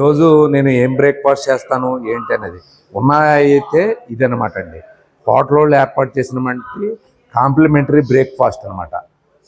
రోజు నేను ఏం బ్రేక్ఫాస్ట్ చేస్తాను ఏంటి అనేది. ఉన్నాయితే ఇదనమాట అండి. హోటల్ ఏర్పాటు ఏర్పాటు చేసినటువంటి కాంప్లిమెంటరీ బ్రేక్ఫాస్ట్ అనమాట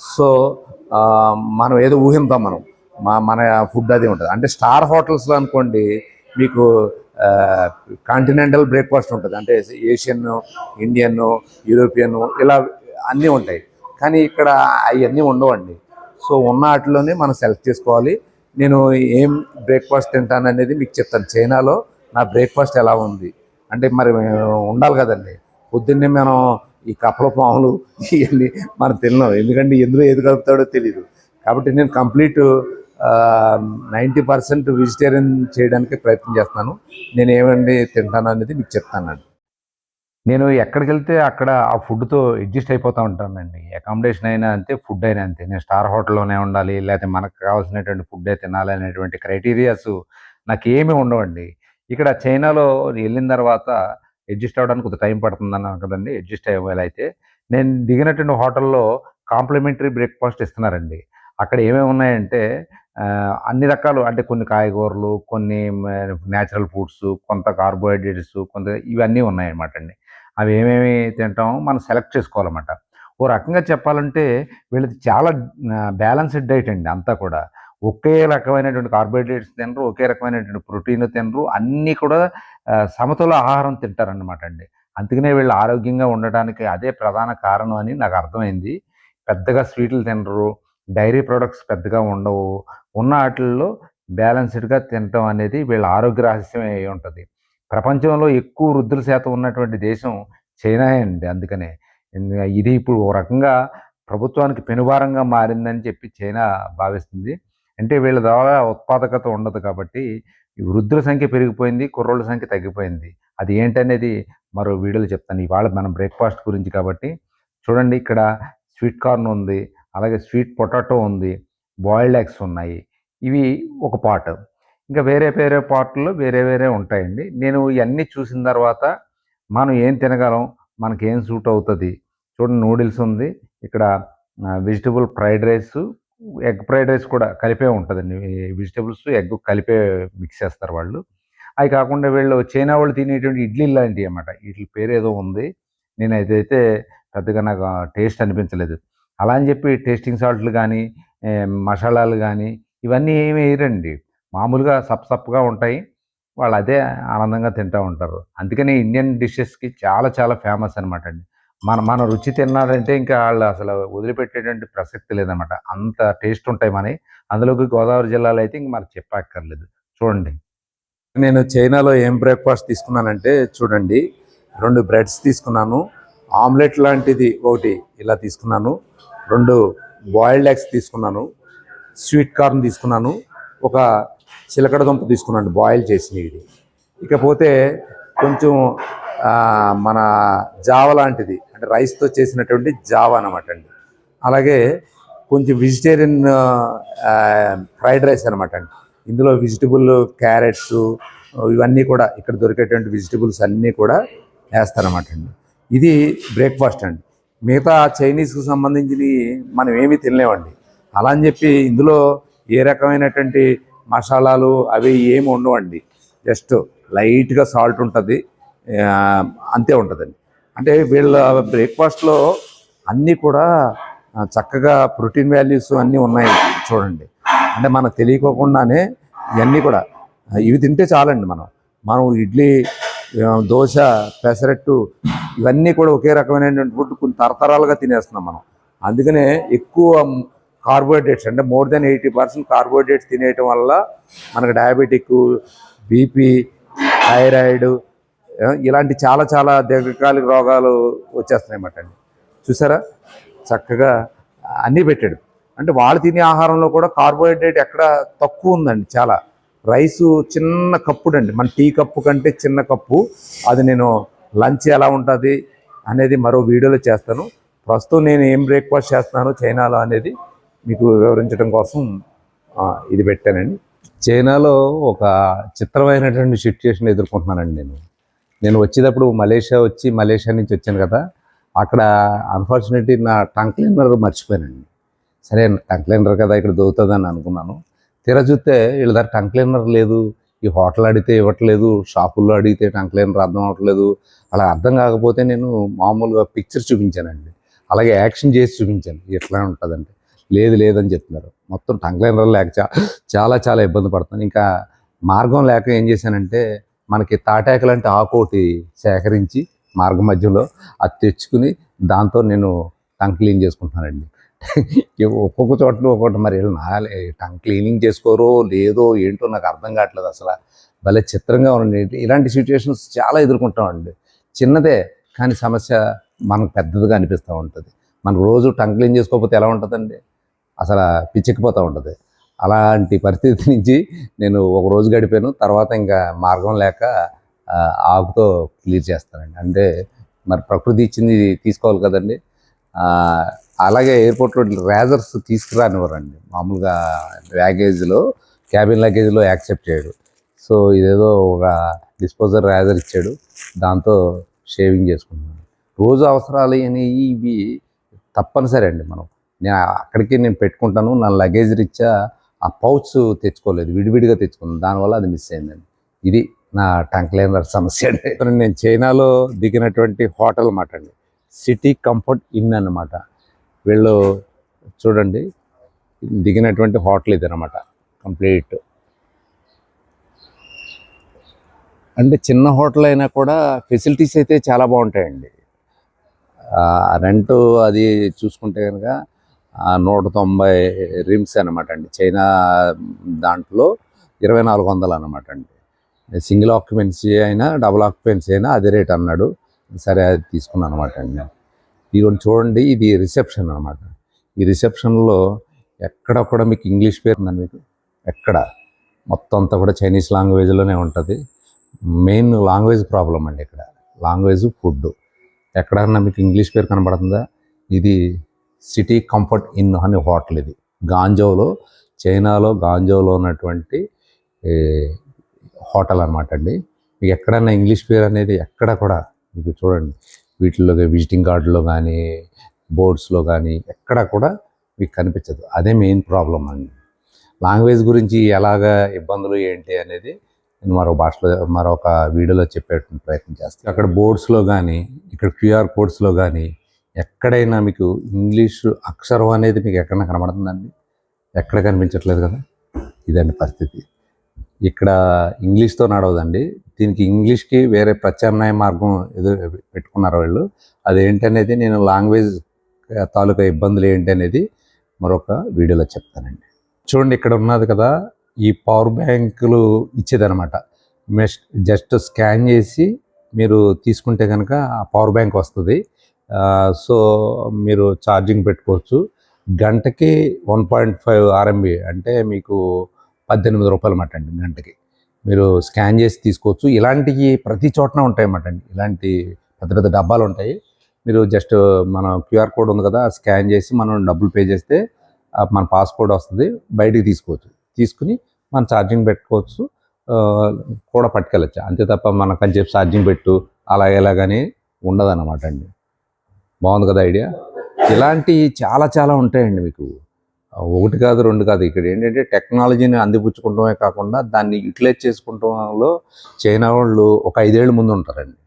సో మనం ఏదో ఊహింతాం మనం. మా మన ఫుడ్ అది ఉంటుంది. అంటే స్టార్ హోటల్స్లో అనుకోండి మీకు కాంటినెంటల్ బ్రేక్ఫాస్ట్ ఉంటుంది. అంటే ఏషియన్ ఇండియన్ యూరోపియన్ ఇలా అన్నీ ఉంటాయి. కానీ ఇక్కడ అవన్నీ ఉండవండి. సో ఉన్న వాటిలోనే మనం సెలెక్ట్ చేసుకోవాలి. నేను ఏం బ్రేక్ఫాస్ట్ తింటాను అనేది మీకు చెప్తాను. చైనాలో నా బ్రేక్ఫాస్ట్ ఎలా ఉంది? అంటే మరి ఉండాలి కదండి. పొద్దున్నే మనం ఈ కప్పల పాములు ఇవన్నీ మనం తినలేం. ఎందుకంటే ఎందులో ఏది కలుపుతాడో తెలియదు కాబట్టి నేను కంప్లీట్ నైంటీ పర్సెంట్ వెజిటేరియన్ చేయడానికి ప్రయత్నం చేస్తాను నేను ఏమండి తింటాను అనేది మీకు చెప్తానండి. నేను ఎక్కడికి వెళ్తే అక్కడ ఆ ఫుడ్తో అడ్జస్ట్ అయిపోతూ ఉంటానండి. అకామిడేషన్ అయినా అంతే ఫుడ్ అయినా అంతే. నేను స్టార్ హోటల్లోనే ఉండాలి లేకపోతే మనకు కావాల్సినటువంటి ఫుడ్డే తినాలి అనేటువంటి క్రైటీరియాస్ నాకు ఏమీ ఉండవండి. ఇక్కడ చైనాలో వెళ్ళిన తర్వాత అడ్జస్ట్ అవ్వడానికి కొంత టైం పడుతుందన్నా కదండి అడ్జస్ట్ అయ్యేవాళ్ళు అయితే. నేను దిగినటువంటి హోటల్లో కాంప్లిమెంటరీ బ్రేక్ఫాస్ట్ ఇస్తున్నారండి. అక్కడ ఏమేమి ఉన్నాయంటే అన్ని రకాలు అంటే కొన్ని కాయగూరలు కొన్ని న్యాచురల్ ఫుడ్స్ కొంత కార్బోహైడ్రేట్స్ కొంత ఇవన్నీ ఉన్నాయన్నమాట అండి. అవి ఏమేమి తింటామో మనం సెలెక్ట్ చేసుకోవాలన్నమాట. ఓ రకంగా చెప్పాలంటే వీళ్ళది చాలా బ్యాలెన్స్డ్ డైట్ అండి అంతా కూడా. ఒకే రకమైనటువంటి కార్బోహైడ్రేట్స్ తినరు ఒకే రకమైనటువంటి ప్రోటీన్ తినరు అన్నీ కూడా సమతుల ఆహారం తింటారనమాట అండి. అందుకనే వీళ్ళు ఆరోగ్యంగా ఉండడానికి అదే ప్రధాన కారణం అని నాకు అర్థమైంది. పెద్దగా స్వీట్లు తినరు డైరీ ప్రొడక్ట్స్ పెద్దగా ఉండవు. ఉన్న వాటిల్లో బ్యాలెన్స్డ్గా తినటం అనేది వీళ్ళ ఆరోగ్య రహస్యం అయి ఉంటుంది. ప్రపంచంలో ఎక్కువ వృద్ధుల శాతం ఉన్నటువంటి దేశం చైనా అండి అందుకనే ఇది ఇప్పుడు ఓ రకంగా ప్రభుత్వానికి పెనుభారంగా మారిందని చెప్పి చైనా భావిస్తుంది. అంటే వీళ్ళ ద్వారా ఉత్పాదకత ఉండదు కాబట్టి వృద్ధుల సంఖ్య పెరిగిపోయింది కుర్రోళ్ళ సంఖ్య తగ్గిపోయింది. అది ఏంటనేది మరో వీడియోలో చెప్తాను. ఇవాళ మనం బ్రేక్ఫాస్ట్ గురించి కాబట్టి చూడండి ఇక్కడ స్వీట్ కార్న్ ఉంది అలాగే స్వీట్ పొటాటో ఉంది బాయిల్డ్ ఎగ్స్ ఉన్నాయి. ఇవి ఒక పార్ట్. ఇంకా వేరే వేరే పార్ట్లో వేరే వేరే ఉంటాయండి. నేను ఇవన్నీ చూసిన తర్వాత మనం ఏం తినగలం మనకి ఏం సూట్ అవుతుంది. చూడండి నూడిల్స్ ఉంది. ఇక్కడ vegetable fried rice egg fried rice కూడా కలిపే ఉంటుందండి. వెజిటబుల్స్ ఎగ్ కలిపే మిక్స్ చేస్తారు వాళ్ళు. అవి కాకుండా వీళ్ళు చైనా వాళ్ళు తినేటువంటి ఇడ్లీ లాంటివి అన్నమాట. వీటి పేరు ఏదో ఉంది. నేను అయితే పెద్దగా నాకు టేస్ట్ అనిపించలేదు. అలా అని చెప్పి టేస్టింగ్ సాల్ట్లు కానీ మసాలాలు కానీ ఇవన్నీ ఏమి వేయరండి. మామూలుగా సప్ సప్గా ఉంటాయి. వాళ్ళు అదే ఆనందంగా తింటూ ఉంటారు. అందుకని ఇండియన్ డిషెస్కి చాలా చాలా ఫేమస్ అనమాట అండి. మన మన రుచి తిన్నారంటే ఇంకా వాళ్ళు అసలు వదిలిపెట్టేటువంటి ప్రసక్తి లేదనమాట అంత టేస్ట్ ఉంటాయి మనవి. అందులోకి గోదావరి జిల్లాలో అయితే ఇంక మనకు చెప్పక్కర్లేదు. చూడండి. నేను చైనాలో ఏం బ్రేక్ఫాస్ట్ తీసుకున్నానంటే చూడండి రెండు బ్రెడ్స్ తీసుకున్నాను. ఆమ్లెట్ లాంటిది ఒకటి ఇలా తీసుకున్నాను. రెండు బాయిల్డ్ ఎగ్స్ తీసుకున్నాను. స్వీట్ కార్న్ తీసుకున్నాను. ఒక చిలకడ దుంప తీసుకున్నాను బాయిల్ చేసినవి. ఇకపోతే కొంచెం మన జావ లాంటిది అంటే రైస్తో చేసినటువంటి జావ అనమాట అండి. అలాగే కొంచెం వెజిటేరియన్ ఫ్రైడ్ రైస్ అనమాట అండి. ఇందులో వెజిటబుల్ క్యారెట్స్ ఇవన్నీ కూడా ఇక్కడ దొరికేటువంటి వెజిటబుల్స్ అన్నీ కూడా వేస్తారన్నమాట అండి. ఇది బ్రేక్ఫాస్ట్ అండి. మిగతా చైనీస్కి సంబంధించినవి మనం ఏమీ తినలేమండి. అలా అని చెప్పి ఇందులో ఏ రకమైనటువంటి మసాలాలు అవి ఏమి ఉండవండి. జస్ట్ లైట్గా సాల్ట్ ఉంటుంది. అంతే ఉంటుందండి. అంటే వీళ్ళ బ్రేక్ఫాస్ట్లో అన్నీ కూడా చక్కగా ప్రోటీన్ వాల్యూస్ అన్నీ ఉన్నాయి చూడండి. అంటే మనకు తెలియకోకుండానే ఇవన్నీ కూడా. ఇవి తింటే చాలండి మనం. మనం ఇడ్లీ దోశ పెసరట్టు ఇవన్నీ కూడా ఒకే రకమైనటువంటి ఫుడ్ కొన్ని తరతరాలుగా తినేస్తున్నాం మనం. అందుకనే ఎక్కువ కార్బోహైడ్రేట్స్ అంటే more than eighty percent carbohydrates తినేయటం వల్ల మనకు డయాబెటిక్ బీపీ థైరాయిడ్ ఇలాంటి చాలా చాలా దీర్ఘకాలిక రోగాలు వచ్చేస్తున్నాయి అన్నమాట అండి. చూసారా? చక్కగా అన్నీ పెట్టాడు. అంటే వాళ్ళు తినే ఆహారంలో కూడా కార్బోహైడ్రేట్ ఎక్కడ తక్కువ ఉందండి చాలా. రైసు చిన్న కప్పుడు అండి. మన టీ కప్పు కంటే చిన్న కప్పు. అది నేను లంచ్ ఎలా ఉంటుంది అనేది మరో వీడియోలో చేస్తాను. ప్రస్తుతం నేను ఏం బ్రేక్ఫాస్ట్ చేస్తున్నాను చైనాలో అనేది మీకు వివరించడం కోసం ఇది పెట్టానండి. చైనాలో ఒక చిత్రమైనటువంటి సిచ్యుయేషన్ ఎదుర్కొంటున్నానండి నేను. నేను వచ్చేటప్పుడు మలేషియా వచ్చి మలేషియా నుంచి వచ్చాను కదా. అక్కడ అన్ఫార్చునేట్లీ నా టంగ్ క్లీనర్ మర్చిపోయానండి. సరే టంగ్ క్లీనర్ కదా ఇక్కడ దొరుకుతుందని అనుకున్నాను. తీరా చూస్తే వీళ్ళ దగ్గర టంగ్ క్లీనర్ లేదు. ఈ హోటల్ అడిగితే ఇవ్వట్లేదు. షాపుల్లో అడిగితే టంక్లేని అర్థం అవ్వట్లేదు. అలా అర్థం కాకపోతే నేను మామూలుగా పిక్చర్ చూపించానండి. అలాగే యాక్షన్ చేసి చూపించాను. ఎట్లా ఉంటుందంటే. లేదు లేదని చెప్తున్నారు. మొత్తం టంగ్ టంక్లైనర్ లేక చాలా చాలా ఇబ్బంది పడుతున్నాను. ఇంకా మార్గం లేక ఏం చేశానంటే మనకి తాటాకులంటే ఆకోటి సేకరించి మార్గం మధ్యలో అది తెచ్చుకుని దాంతో నేను టంగ్ క్లీన్ చేసుకుంటున్నానండి. ఒక్కొక్క చోట్ల ఒక్కొక్కటి మరి నా టంగ్ క్లీనింగ్ చేసుకోరో లేదో ఏంటో నాకు అర్థం కావట్లేదు అసలు. భలే చిత్రంగా ఉండండి. ఇలాంటి సిచ్యువేషన్స్ చాలా ఎదుర్కొంటామండి. చిన్నదే కానీ సమస్య మనకు పెద్దదిగా అనిపిస్తూ ఉంటుంది. మనం రోజు టంగ్ క్లీన్ చేసుకోకపోతే ఎలా ఉంటుందండి? అసలు పిచ్చెక్కిపోతూ ఉంటుంది. అలాంటి పరిస్థితి నుంచి నేను ఒక రోజు గడిపాను. తర్వాత ఇంకా మార్గం లేక ఆకుతో క్లియర్ చేస్తానండి. అంటే మరి ప్రకృతి ఇచ్చింది తీసుకోవాలి కదండి. అలాగే ఎయిర్పోర్ట్లో రేజర్స్ తీసుకురానివ్వరండి. మామూలుగా బ్యాగేజ్లో క్యాబిన్ లగేజ్లో యాక్సెప్ట్ చేయడు. సో ఇదేదో ఒక డిస్పోజర్ రేజర్ ఇచ్చాడు. దాంతో షేవింగ్ చేసుకుంటున్నాను రోజు అవసరాలు అనేవి ఇవి తప్పనిసరి అండి మనం. నేను అక్కడికి నేను పెట్టుకుంటాను నా లగేజ్ రీత్యా ఆ పౌచ్ తెచ్చుకోలేదు విడివిడిగా తెచ్చుకున్నాను. దానివల్ల అది మిస్ అయిందండి ఇది నా టంక్ లైనర్ సమస్య అండి. నేను చైనాలో దిగినటువంటి హోటల్ మాట అండి. సిటీ కంఫర్ట్ ఇన్ అన్నమాట. వీళ్ళు చూడండి దిగినటువంటి హోటల్ ఇది అనమాట కంప్లీట్. అంటే చిన్న హోటల్ అయినా కూడా ఫెసిలిటీస్ అయితే చాలా బాగుంటాయండి. రెంట్ అది చూసుకుంటే కనుక నూట తొంభై రిమ్స్ అనమాట అండి. చైనా దాంట్లో ఇరవై నాలుగు వందలు అనమాట అండి. సింగిల్ ఆక్యుపెన్సీ అయినా డబుల్ ఆక్యుపెన్సీ అయినా అదే రేట్ అన్నాడు. సరే అది తీసుకున్నాను అనమాట అండి. ఇదిగోండి చూడండి ఇది రిసెప్షన్ అనమాట ఈ రిసెప్షన్లో ఎక్కడ కూడా మీకు ఇంగ్లీష్ పేరు ఉందండి మీకు? ఎక్కడ? మొత్తం అంతా కూడా చైనీస్ లాంగ్వేజ్లోనే ఉంటుంది. మెయిన్ లాంగ్వేజ్ ప్రాబ్లం అండి ఇక్కడ. లాంగ్వేజ్ ఫుడ్ ఎక్కడన్నా మీకు ఇంగ్లీష్ పేరు కనబడుతుందా? ఇది సిటీ కంఫర్ట్ ఇన్ అనే హోటల్ ఇది. గాంజోలో చైనాలో గాంజోలో ఉన్నటువంటి హోటల్ అనమాట అండి. మీకు ఎక్కడన్నా ఇంగ్లీష్ పేరు అనేది ఎక్కడ కూడా మీకు చూడండి. వీటిల్లో విజిటింగ్ కార్డులో కానీ బోర్డ్స్లో కానీ ఎక్కడ కూడా మీకు కనిపించదు. అదే మెయిన్ ప్రాబ్లం అండి. లాంగ్వేజ్ గురించి ఎలాగ ఇబ్బందులు ఏంటి అనేది నేను మరో భాషలో మరొక వీడియోలో చెప్పేటువంటి ప్రయత్నం చేస్తాను. అక్కడ బోర్డ్స్లో కానీ ఇక్కడ క్యూఆర్ కోడ్స్లో కానీ ఎక్కడైనా మీకు ఇంగ్లీష్ అక్షరం అనేది మీకు ఎక్కడైనా కనబడుతుందండి? ఎక్కడ కనిపించట్లేదు కదా? ఇదండి పరిస్థితి. ఇక్కడ ఇంగ్లీష్తో నడవదండి. దీనికి ఇంగ్లీష్కి వేరే ప్రత్యామ్నాయ మార్గం ఏదో పెట్టుకున్నారు వాళ్ళు. అదేంటనేది నేను లాంగ్వేజ్ తాలూకా ఇబ్బందులు ఏంటి అనేది మరొక వీడియోలో చెప్తానండి. చూడండి ఇక్కడ ఉన్నది కదా ఈ పవర్ బ్యాంకులు ఇచ్చేదనమాట మెస్ట్ జస్ట్ స్కాన్ చేసి మీరు తీసుకుంటే కనుక ఆ పవర్ బ్యాంక్ వస్తుంది. సో మీరు ఛార్జింగ్ పెట్టుకోవచ్చు. గంటకి వన్ పాయింట్ ఫైవ్ ఆర్ఎంబి అంటే మీకు పద్దెనిమిది రూపాయలు అన్నమాట అండి గంటకి. మీరు స్కాన్ చేసి తీసుకోవచ్చు. ఇలాంటివి ప్రతి చోటన ఉంటాయి అన్నమాట అండి. ఇలాంటి పెద్ద పెద్ద డబ్బాలు ఉంటాయి. మీరు జస్ట్ మన క్యూఆర్ కోడ్ ఉంది కదా స్కాన్ చేసి మనం డబ్బులు పే చేస్తే మన పాస్పోర్ట్ వస్తుంది. బయటికి తీసుకోవచ్చు. తీసుకుని మనం ఛార్జింగ్ పెట్టుకోవచ్చు. కూడా పట్టుకెళ్ళచ్చు. అంతే తప్ప మనకు అని చెప్పి ఛార్జింగ్ పెట్టు అలా ఉండదు అనమాట అండి. బాగుంది కదా ఐడియా? ఇలాంటివి చాలా చాలా ఉంటాయండి మీకు. ఒకటి కాదు రెండు కాదు. ఇక్కడ ఏంటంటే టెక్నాలజీని అందిపుచ్చుకుంటమే కాకుండా దాన్ని యూటిలైజ్ చేసుకుంటంలో చైనా వాళ్ళు ఒక ఐదేళ్ళ ముందు ఉంటారండి.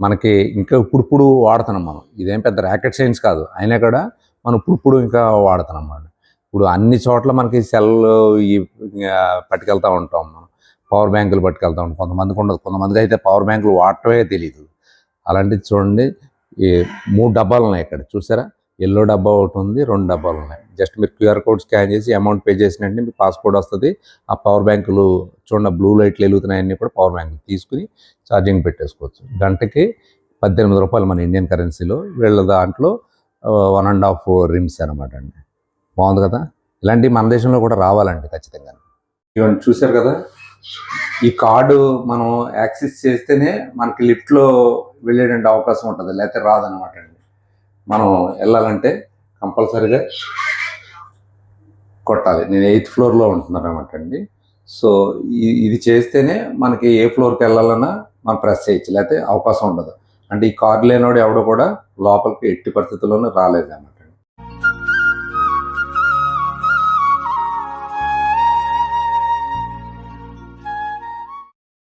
మనకి ఇంకా ఇప్పుడిప్పుడు వాడుతున్నాం మనం. ఇదేం పెద్ద ర్యాకెట్ సైన్స్ కాదు. అయినా కూడా మనం ఇప్పుడిప్పుడు ఇంకా వాడుతున్నాం అన్నమాట. ఇప్పుడు అన్ని చోట్ల మనకి సెల్ ఈ పట్టుకెళ్తూ ఉంటాం మనం. పవర్ బ్యాంకులు పట్టుకెళ్తా ఉంటాం. కొంతమందికి ఉండదు. కొంతమందికి అయితే పవర్ బ్యాంకులు వాడటమే తెలియదు అలాంటిది చూడండి. ఈ మూడు డబ్బాలు ఉన్నాయి ఇక్కడ చూసారా? ఎల్లో డబ్బా ఒకటి ఉంది రెండు డబ్బాలు ఉన్నాయి. జస్ట్ మీరు క్యూఆర్ కోడ్ స్కాన్ చేసి అమౌంట్ పే చేసినట్టు మీకు పాస్పోర్ట్ వస్తుంది. ఆ పవర్ బ్యాంకులు చూడండి బ్లూ లైట్లు వెలుగుతున్నాయన్నీ కూడా పవర్ బ్యాంకులు తీసుకుని ఛార్జింగ్ పెట్టేసుకోవచ్చు. గంటకి పద్దెనిమిది రూపాయలు మన ఇండియన్ కరెన్సీలో వీళ్ళ దాంట్లో వన్ అండ్ హాఫ్ రిమ్స్ అనమాట అండి. బాగుంది కదా? ఇలాంటివి మన దేశంలో కూడా రావాలండి ఖచ్చితంగా ఇవన్నీ చూశారు కదా? ఈ కార్డు మనం యాక్సెస్ చేస్తేనే మనకి లిఫ్ట్లో వెళ్ళేటువంటి అవకాశం ఉంటుంది లేకపోతే రాదనమాట అండి. మనం వెళ్ళాలంటే కంపల్సరీగా కొట్టాలి. నేను ఎయిత్ ఫ్లోర్లో ఉంటున్నాను అనమాట అండి. సో ఇది చేస్తేనే మనకి ఏ ఫ్లోర్కి వెళ్ళాలన్నా మనం ప్రెస్ చేయొచ్చు లేకపోతే అవకాశం ఉండదు. అంటే ఈ కార్డు లేనివాడు ఎవడో కూడా లోపలికి ఎట్టి పరిస్థితుల్లోనూ రాలేదు అన్నమాట